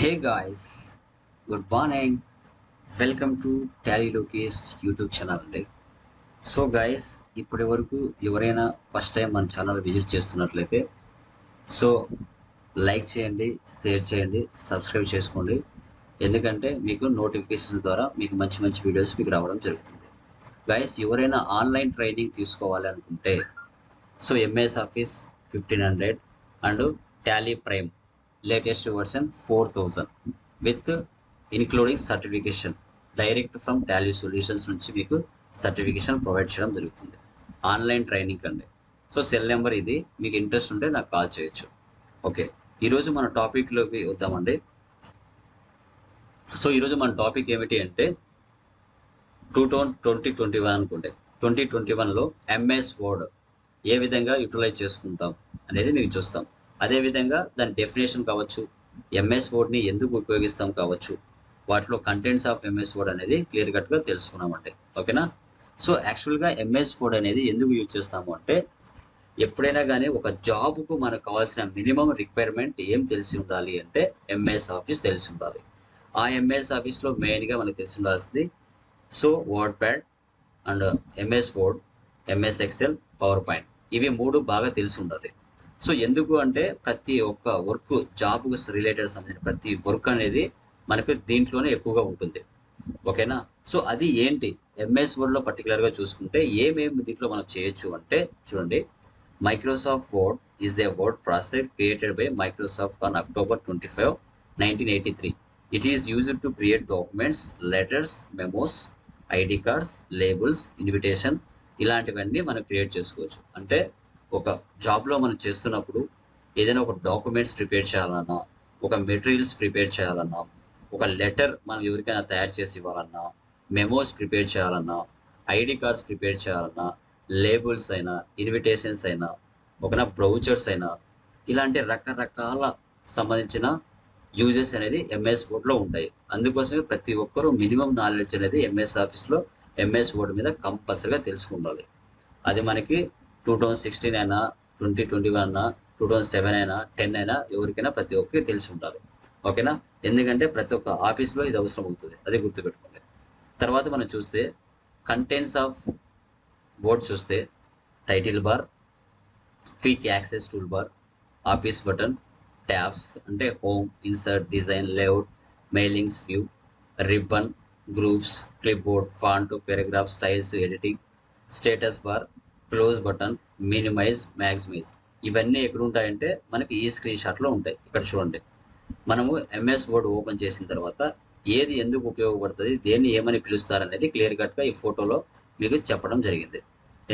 Hey guys good morning welcome to Tally Lokesh YouTube channel అండి. So guys ఇప్పటి వరకు ఎవరైనా ఫస్ట్ టైం మన ఛానల్ విజిట్ చేస్తున్నట్లయితే సో లైక్ చేయండి షేర్ చేయండి సబ్స్క్రైబ్ చేసుకోండి. ఎందుకంటే మీకు నోటిఫికేషన్స్ ద్వారా మీకు మంచి మంచి వీడియోస్ మీకు రావడం జరుగుతుంది. గాయస్ ఎవరైనా ఆన్లైన్ ట్రైనింగ్ తీసుకోవాలి అనుకుంటే so MS Office fifteen hundred and Tally Prime latest version four thousand with including certification direct from Tally Solutions నుంచి మీకు సర్టిఫికేషన్ ప్రొవైడ్ చేయడం జరుగుతుంది. ఆన్లైన్ ట్రైనింగ్ అండి. సో సెల్ నెంబర్ ఇది. మీకు ఇంట్రెస్ట్ ఉంటే నాకు కాల్ చేయొచ్చు. ఓకే ఈరోజు మన టాపిక్లోకి వద్దామండి. సో ఈరోజు మన టాపిక్ ఏమిటి అంటే టూ టౌన్ ట్వంటీ ట్వంటీ వన్ అనుకుంటే ట్వంటీ ట్వంటీ వన్లో ఎంఎస్ వర్డ్ ఏ విధంగా యూటిలైజ్ చేసుకుంటాం అనేది మీకు చూస్తాం. అదేవిధంగా దాని డెఫినేషన్ కావచ్చు ఎంఎస్ వర్డ్ని ఎందుకు ఉపయోగిస్తాం కావచ్చు వాటిలో కంటెంట్స్ ఆఫ్ ఎంఎస్ వర్డ్ అనేది క్లియర్ కట్గా తెలుసుకున్నామంటే ఓకేనా? సో యాక్చువల్గా ఎంఎస్ వర్డ్ అనేది ఎందుకు యూజ్ చేస్తాము అంటే ఎప్పుడైనా కానీ ఒక జాబ్కు మనకు కావాల్సిన మినిమం రిక్వైర్మెంట్ ఏం తెలిసి ఉండాలి అంటే ఎంఎస్ ఆఫీస్ తెలిసి ఉండాలి. ఆ ఎంఎస్ ఆఫీస్లో మెయిన్గా మనకు తెలిసి ఉండాల్సింది so WordPad and MS Word MS Excel PowerPoint ఇవి మూడు బాగా తెలిసి ఉండాలి. సో ఎందుకు అంటే ప్రతి ఒక్క వర్క్ జాబ్కు రిలేటెడ్ సంబంధించిన ప్రతి వర్క్ అనేది మనకు దీంట్లోనే ఎక్కువగా ఉంటుంది. ఓకేనా? సో అది ఏంటి? ఎంఎస్ వర్డ్లో పర్టికులర్గా చూసుకుంటే ఏమేమి దీంట్లో మనం చేయొచ్చు అంటే చూడండి Microsoft Word is a word process created by Microsoft on October twenty five nineteen eighty three. It is used to create documents letters memos ID cards labels invitation ఇలాంటివన్నీ మనం క్రియేట్ చేసుకోవచ్చు. అంటే ఒక జాబ్లో మనం చేస్తున్నప్పుడు ఏదైనా ఒక డాక్యుమెంట్స్ ప్రిపేర్ చేయాలన్నా ఒక మెటీరియల్స్ ప్రిపేర్ చేయాలన్నా ఒక లెటర్ మనం ఎవరికైనా తయారు చేసి ఇవ్వాలన్నా మెమోస్ ప్రిపేర్ చేయాలన్నా ఐడి కార్డ్స్ ప్రిపేర్ చేయాలన్నా లేబుల్స్ అయినా ఇన్విటేషన్స్ అయినా ఒకనా బ్రౌచర్స్ అయినా ఇలాంటి రకరకాల సంబంధించిన యూజెస్ అనేది ఎంఎస్ వర్డ్లో ఉంటాయి. అందుకోసమే ప్రతి ఒక్కరూ మినిమం నాలెడ్జ్ అనేది ఎంఎస్ ఆఫీస్లో ఎంఎస్ వర్డ్ మీద కంపల్సరీగా తెలుసుకుండాలి. అది మనకి టూ థౌజండ్ సిక్స్టీన్ అయినా ట్వంటీ ట్వంటీ వన్ అయినా టూ థౌజండ్ సెవెన్ అయినా టెన్ అయినా ఎవరికైనా ప్రతి ఒక్కరికి తెలిసి ఉండాలి. ఓకేనా? ఎందుకంటే ప్రతి ఒక్క ఆఫీస్లో ఇది అవసరం అవుతుంది. అది గుర్తుపెట్టుకోండి. తర్వాత మనం చూస్తే కంటెంట్స్ ఆఫ్ బోర్డ్ చూస్తే title bar quick access toolbar Office button tabs అంటే home insert design layout mailings view ribbon groups clipboard font paragraph styles editing status bar close button minimize maximize ఇవన్నీ ఎక్కడ ఉంటాయంటే మనకి ఈ స్క్రీన్ షాట్లో ఉంటాయి. ఇక్కడ చూడండి. మనము ఎంఎస్ వర్డ్ ఓపెన్ చేసిన తర్వాత ఏది ఎందుకు ఉపయోగపడుతుంది దేన్ని ఏమని పిలుస్తారు అనేది క్లియర్ కట్గా ఈ ఫోటోలో మీకు చెప్పడం జరిగింది.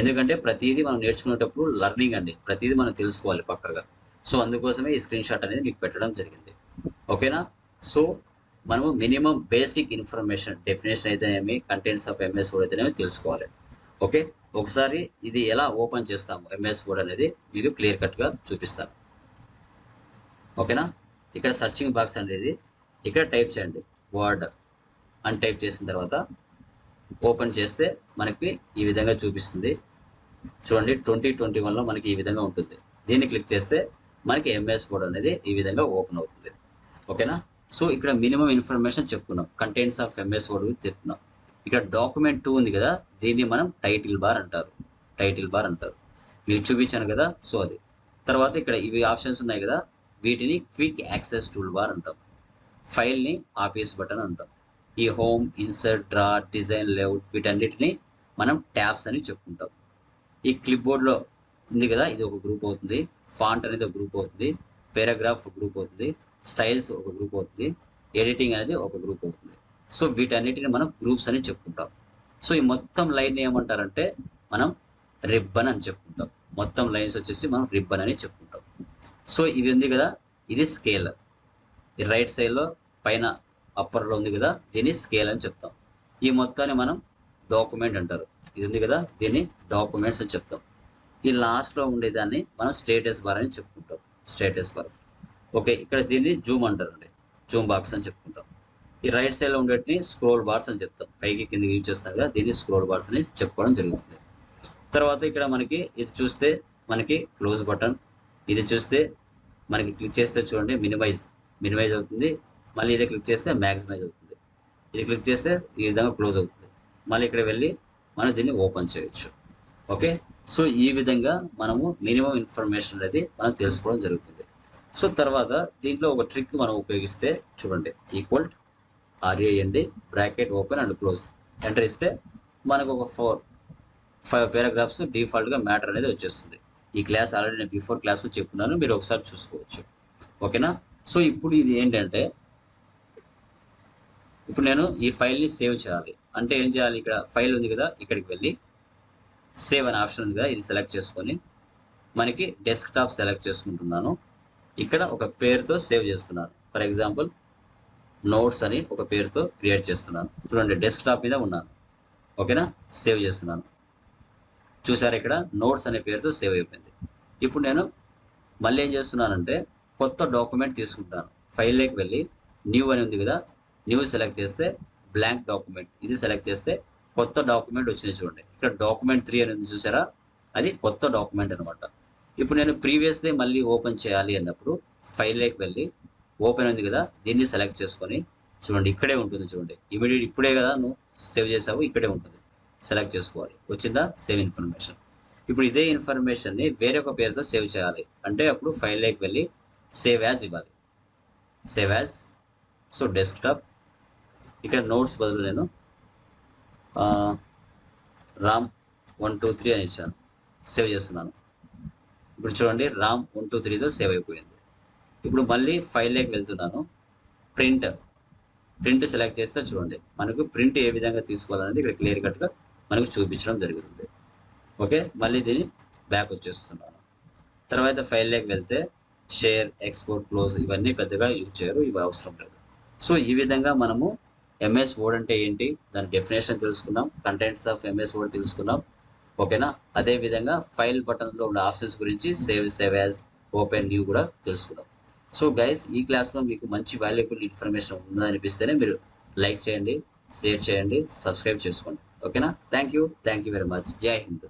ఎందుకంటే ప్రతిదీ మనం నేర్చుకునేటప్పుడు లర్నింగ్ అండి. ప్రతిదీ మనం తెలుసుకోవాలి పక్కగా. సో అందుకోసమే ఈ స్క్రీన్ షాట్ అనేది మీకు పెట్టడం జరిగింది. ఓకేనా? సో మనము మినిమం బేసిక్ ఇన్ఫర్మేషన్ డెఫినేషన్ అయితేనేమి కంటెంట్స్ ఆఫ్ ఎంఎస్ వర్డ్ అయితేనేమి తెలుసుకోవాలి. ఓకే? ఒకసారి ఇది ఎలా ఓపెన్ చేస్తాము ఎంఎస్ వర్డ్ అనేది మీకు క్లియర్ కట్గా చూపిస్తాను. ఓకేనా? ఇక్కడ సర్చింగ్ బాక్స్ అనేది ఇక్కడ టైప్ చేయండి. వర్డ్ అని టైప్ చేసిన తర్వాత ఓపెన్ చేస్తే మనకి ఈ విధంగా చూపిస్తుంది. చూడండి ట్వంటీ ట్వంటీ వన్లో మనకి ఈ విధంగా ఉంటుంది. దీన్ని క్లిక్ చేస్తే మనకి ఎంఎస్ వర్డ్ అనేది ఈ విధంగా ఓపెన్ అవుతుంది. ఓకేనా? సో ఇక్కడ మినిమం ఇన్ఫర్మేషన్ చెప్పుకున్నాం. కంటెంట్స్ ఆఫ్ ఎంఎస్ వర్డ్ చెప్తున్నాం ఇక్కడ డాక్యుమెంట్ టూ ఉంది కదా దీన్ని మనం టైటిల్ బార్ అంటారు. టైటిల్ బార్ అంటారు. మీకు చూపించాను కదా సో అది. తర్వాత ఇక్కడ ఇవి ఆప్షన్స్ ఉన్నాయి కదా వీటిని క్విక్ యాక్సెస్ టూల్ బార్ అంటాం. ఫైల్ని ఆఫీస్ బటన్ అంటాం. ఈ home insert draw design layout వీటన్నిటిని మనం ట్యాబ్స్ అని చెప్పుకుంటాం. ఈ క్లిప్ బోర్డ్లో ఉంది కదా ఇది ఒక గ్రూప్ అవుతుంది. ఫాంట్ అనేది ఒక గ్రూప్ అవుతుంది. పారాగ్రాఫ్ గ్రూప్ అవుతుంది. స్టైల్స్ ఒక గ్రూప్ అవుతుంది. ఎడిటింగ్ అనేది ఒక గ్రూప్ అవుతుంది. సో వీటన్నిటిని మనం గ్రూప్స్ అని చెప్పుకుంటాం. సో ఈ మొత్తం లైన్ ఏమంటారంటే మనం రిబ్బన్ అని చెప్పుకుంటాం. మొత్తం లైన్స్ వచ్చేసి మనం రిబ్బన్ అని చెప్పుకుంటాం. సో ఇది ఉంది కదా ఇది స్కేల్ ఈ రైట్ సైడ్లో పైన అప్పర్లో ఉంది కదా దీన్ని స్కేల్ అని చెప్తాం. ఈ మొత్తాన్ని మనం డాక్యుమెంట్ అంటారు. ఇది ఉంది కదా దీన్ని డాక్యుమెంట్స్ అని చెప్తాం. ఈ లాస్ట్లో ఉండేదాన్ని మనం స్టేటస్ బార్ అని చెప్పుకుంటాం. స్టేటస్ బార్ ఓకే ఇక్కడ దీన్ని జూమ్ అంటారండి. జూమ్ బాక్స్ అని చెప్పుకుంటాం. ఈ రైట్ సైడ్లో ఉండేటిని స్క్రోల్ బార్స్ అని చెప్తాం. పైకి కిందకి యూజ్ చేస్తాం కదా దీన్ని స్క్రోల్ బార్స్ అని చెప్పుకోవడం జరుగుతుంది. తర్వాత ఇక్కడ మనకి ఇది చూస్తే మనకి క్లోజ్ బటన్ ఇది చూస్తే మనకి క్లిక్ చేస్తే చూడండి మినిమైజ్ మినిమైజ్ అవుతుంది. మళ్ళీ ఇది క్లిక్ చేస్తే మ్యాక్సిమైజ్ అవుతుంది. ఇది క్లిక్ చేస్తే ఈ విధంగా క్లోజ్ అవుతుంది. మళ్ళీ ఇక్కడ వెళ్ళి మనం దీన్ని ఓపెన్ చేయొచ్చు. ఓకే సో ఈ విధంగా మనము మినిమం ఇన్ఫర్మేషన్ అనేది మనం తెలుసుకోవడం జరుగుతుంది. సో తర్వాత దీంట్లో ఒక ట్రిక్ మనం ఉపయోగిస్తే చూడండి equal RAND bracket open and close enter ఇస్తే మనకు ఒక ఫోర్ ఫైవ్ పారాగ్రాఫ్స్ డిఫాల్ట్గా మ్యాటర్ అనేది వచ్చేస్తుంది. ఈ క్లాస్ ఆల్రెడీ నేను బిఫోర్ క్లాస్లో చెప్పున్నాను మీరు ఒకసారి చూసుకోవచ్చు. ఓకేనా సో ఇప్పుడు ఇది ఏంటంటే ఇప్పుడు నేను ఈ ఫైల్ని సేవ్ చేయాలి. అంటే ఏం చేయాలి ఇక్కడ? ఫైల్ ఉంది కదా ఇక్కడికి వెళ్ళి సేవ్ అనే ఆప్షన్ ఉంది కదా ఇది సెలెక్ట్ చేసుకొని మనకి డెస్క్టాప్ సెలెక్ట్ చేసుకుంటున్నాను. ఇక్కడ ఒక పేరుతో సేవ్ చేస్తున్నాను. ఫర్ ఎగ్జాంపుల్ నోట్స్ అని ఒక పేరుతో క్రియేట్ చేస్తున్నాను. చూడండి డెస్క్టాప్ మీద ఉన్నాను. ఓకేనా? సేవ్ చేస్తున్నాను. చూసారు ఇక్కడ? నోట్స్ అనే పేరుతో సేవ్ అయిపోయింది. ఇప్పుడు నేను మళ్ళీ ఏం చేస్తున్నానంటే కొత్త డాక్యుమెంట్ తీసుకుంటాను. ఫైల్లోకి వెళ్ళి న్యూ అని ఉంది కదా న్యూ సెలెక్ట్ చేస్తే బ్లాంక్ డాక్యుమెంట్ ఇది సెలెక్ట్ చేస్తే కొత్త డాక్యుమెంట్ వచ్చింది చూడండి. ఇక్కడ డాక్యుమెంట్ త్రీ అని ఉంది చూసారా? అది కొత్త డాక్యుమెంట్ అనమాట ఇప్పుడు నేను ప్రీవియస్దే మళ్ళీ ఓపెన్ చేయాలి అన్నప్పుడు ఫైల్లోకి వెళ్ళి ఓపెన్ ఉంది కదా దీన్ని సెలెక్ట్ చేసుకొని చూడండి ఇక్కడే ఉంటుంది చూడండి. ఇమీడియట్ ఇప్పుడే కదా నువ్వు సేవ్ చేసావు ఇక్కడే ఉంటుంది. సెలెక్ట్ చేసుకోవాలి. వచ్చిందా? సేవ్ ఇన్ఫర్మేషన్ ఇప్పుడు ఇదే ఇన్ఫర్మేషన్ని వేరే ఒక పేరుతో సేవ్ చేయాలి. అంటే అప్పుడు ఫైల్లోకి వెళ్ళి సేవ్ యాజ్ ఇవ్వాలి. సేవ్ యాజ్ సో డెస్క్టాప్ ఇక్కడ నోట్స్ బదులు నేను రామ్ వన్ టూ త్రీ అని ఇచ్చాను. సేవ్ చేస్తున్నాను. ఇప్పుడు చూడండి రామ్ వన్ టూ త్రీతో సేవ్ అయిపోయింది. ఇప్పుడు మళ్ళీ ఫైల్లోకి వెళ్తున్నాను. ప్రింట్ ప్రింట్ సెలెక్ట్ చేస్తే చూడండి. మనకు ప్రింట్ ఏ విధంగా తీసుకోవాలనేది ఇక్కడ క్లియర్ కట్గా మనకు చూపించడం జరుగుతుంది. ఓకే మళ్ళీ దీన్ని బ్యాక్ వచ్చేస్తున్నాను. తర్వాత ఫైల్లోకి వెళ్తే షేర్ ఎక్స్పోర్ట్ క్లోజ్ ఇవన్నీ పెద్దగా యూజ్ చేయరు. ఇవి అవసరం లేదు. సో ఈ విధంగా మనము ఎంఎస్ వర్డ్ అంటే ఏంటి? దాని డెఫినేషన్ తెలుసుకున్నాం. కంటెంట్స్ ఆఫ్ ఎంఎస్ వర్డ్ తెలుసుకున్నాం. ఓకేనా అదే విధంగా ఫైల్ బటన్లో ఉన్న ఆప్షన్స్ గురించి save save as open new కూడా తెలుసుకున్నాం. సో గైస్ ఈ క్లాస్లో మీకు మంచి వాల్యుబుల్ ఇన్ఫర్మేషన్ ఉందనిపిస్తేనే మీరు లైక్ చేయండి షేర్ చేయండి సబ్స్క్రైబ్ చేసుకోండి. ఓకేనా thank you thank you very much Jai Hind